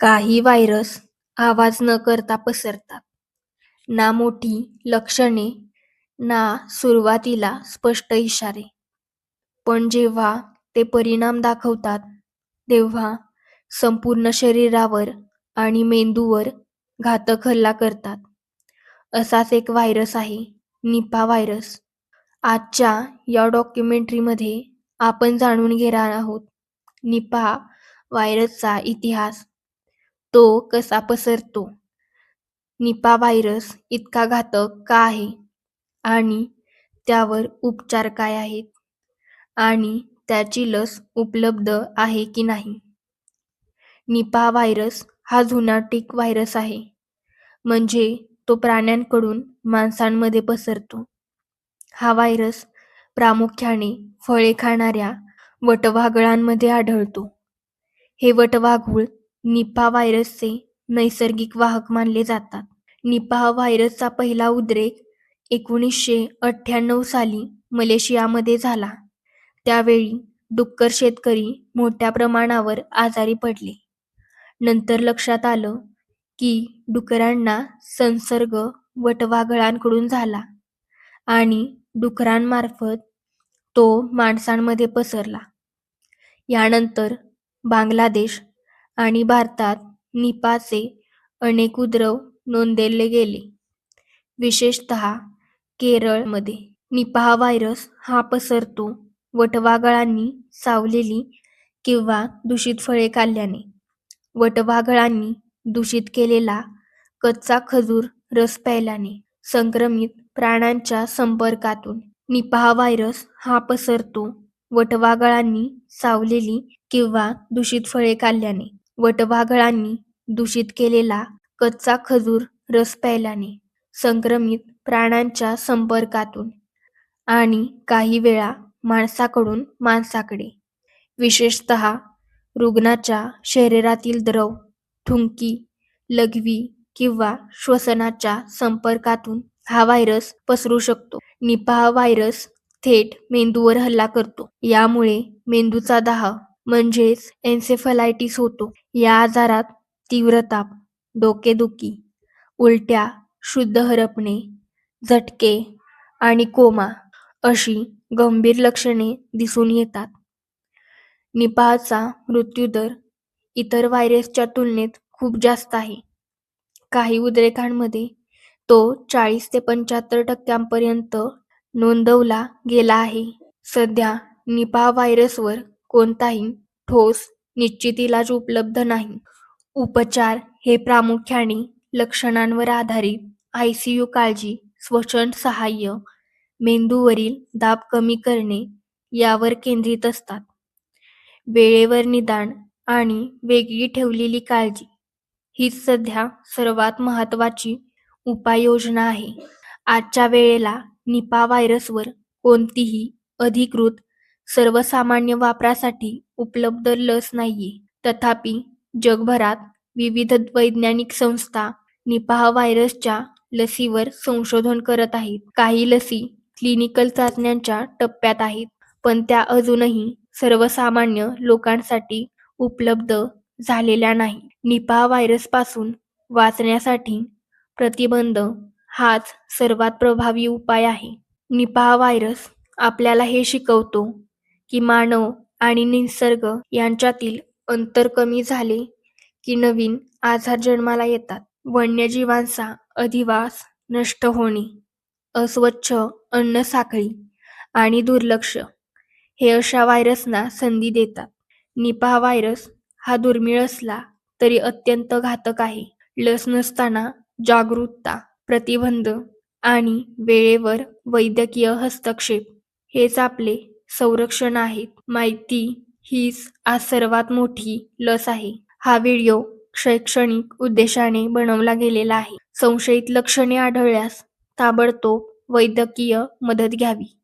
काही व्हायरस आवाज न करता पसरतात. ना मोठी लक्षणे ना सुरुवातीला स्पष्ट इशारे. पण जेव्हा ते परिणाम दाखवतात तेव्हा संपूर्ण शरीरावर आणि मेंदूवर घातक हल्ला करतात. असाच एक व्हायरस आहे निपा व्हायरस. आजच्या या डॉक्युमेंटरीमध्ये आपण जाणून घेणार आहोत निपा व्हायरसचा इतिहास, तो कसा पसरतो, निपा व्हायरस इतका घातक का आहे आणि त्यावर उपचार काय आहेत आणि त्याची लस उपलब्ध आहे की नाही. निपा व्हायरस हा झुनाटिक व्हायरस आहे, म्हणजे तो प्राण्यांकडून माणसांमध्ये पसरतो. हा व्हायरस प्रामुख्याने फळे खाणाऱ्या वटवाघळांमध्ये आढळतो. हे वटवाघूळ निपा व्हायरसचे नैसर्गिक वाहक मानले जातात. निपाह व्हायरसचा पहिला उद्रेक एकोणीसशे अठ्ठ्याण्णव साली मलेशियामध्ये झाला. त्यावेळी डुक्कर शेतकरी मोठ्या प्रमाणावर आजारी पडले. नंतर लक्षात आलं की डुकरांना संसर्ग वटवाघळांकडून झाला आणि डुकरांमार्फत तो माणसांमध्ये पसरला. यानंतर बांगलादेश आणि भारतात निपाचे अनेक उद्रव नोंदवले गेले, विशेषतः केरळमध्ये. निपाह व्हायरस हा पसरतो वटवाघळांनी सावलेली किंवा दूषित फळे खाल्ल्याने. वटवाघळांनी दूषित केलेला कच्चा खजूर रस प्यायल्याने. संक्रमित प्राण्यांच्या संपर्कातून. निपाह व्हायरस हा पसरतो वटवाघळांनी सावलेली किंवा दूषित फळे खाल्ल्याने. वटवाघळांनी दूषित केलेला कच्चा खजूर रस प्यायल्याने. संक्रमित प्राण्यांच्या संपर्कातून आणि काही वेळा माणसाकडून माणसाकडे. विशेषतः रुग्णाच्या शरीरातील द्रव, थुंकी, लघवी किंवा श्वसनाच्या संपर्कातून हा व्हायरस पसरू शकतो. निपाह व्हायरस थेट मेंदूवर हल्ला करतो. यामुळे मेंदूचा दाह म्हणजेच एन्सेफलायटिस होतो. या आजारात तीव्र ताप, डोकेदुखी, उलट्या, शुद्ध हरपणे, झटके आणि कोमा अशी गंभीर लक्षणे दिसून येतात. निपाहचा मृत्यूदर इतर व्हायरसच्या तुलनेत खूप जास्त आहे. काही उद्रेकांमध्ये तो चाळीस ते पंच्याहत्तर टक्क्यांपर्यंत नोंदवला गेला आहे. सध्या निपाह व्हायरसवर कोणताही ठोस निश्चित इलाज उपलब्ध नाही. उपचार हे प्रामुख्याने लक्षणांवर आधारित आयसीयू काळजी, श्वसन सहाय्य, मेंदूवरील दाब कमी करणे यावर केंद्रित असतात. वेळेवर निदान आणि वेगळी ठेवलेली काळजी हीच सध्या सर्वात महत्वाची उपाययोजना आहे. आजच्या वेळेला निपा व्हायरसवर कोणतीही अधिकृत सर्वसामान्य वापरासाठी उपलब्ध लस नाहीये. तथापि, जगभरात विविध वैज्ञानिक संस्था निपाह व्हायरसच्या लसीवर संशोधन करत आहेत. काही लसी क्लिनिकल चाचण्यांच्या टप्प्यात आहेत, पण त्या अजूनही सर्वसामान्य लोकांसाठी उपलब्ध झालेल्या नाही निपाह व्हायरसपासून वाचण्यासाठी प्रतिबंध हाच सर्वात प्रभावी उपाय आहे. निपाह व्हायरस आपल्याला हे शिकवतो की मानव आणि निसर्ग यांच्यातील अंतर कमी झाले की नवीन आजार जन्माला येतात. वन्यजीवांचा अधिवास नष्ट होणे, अस्वच्छ अन्नसाखळी आणि दुर्लक्ष हे अशा व्हायरसना संधी देतात. निपाह व्हायरस हा दुर्मिळ असला तरी अत्यंत घातक आहे. लस नसताना जागरूकता, प्रतिबंध आणि वेळेवर वैद्यकीय हस्तक्षेप हेच आपले संरक्षण आहेत. माहिती हीच आज सर्वात मोठी लस आहे. हा व्हिडिओ शैक्षणिक उद्देशाने बनवला गेलेला आहे. संशयित लक्षणे आढळल्यास ताबडतोब वैद्यकीय मदत घ्यावी.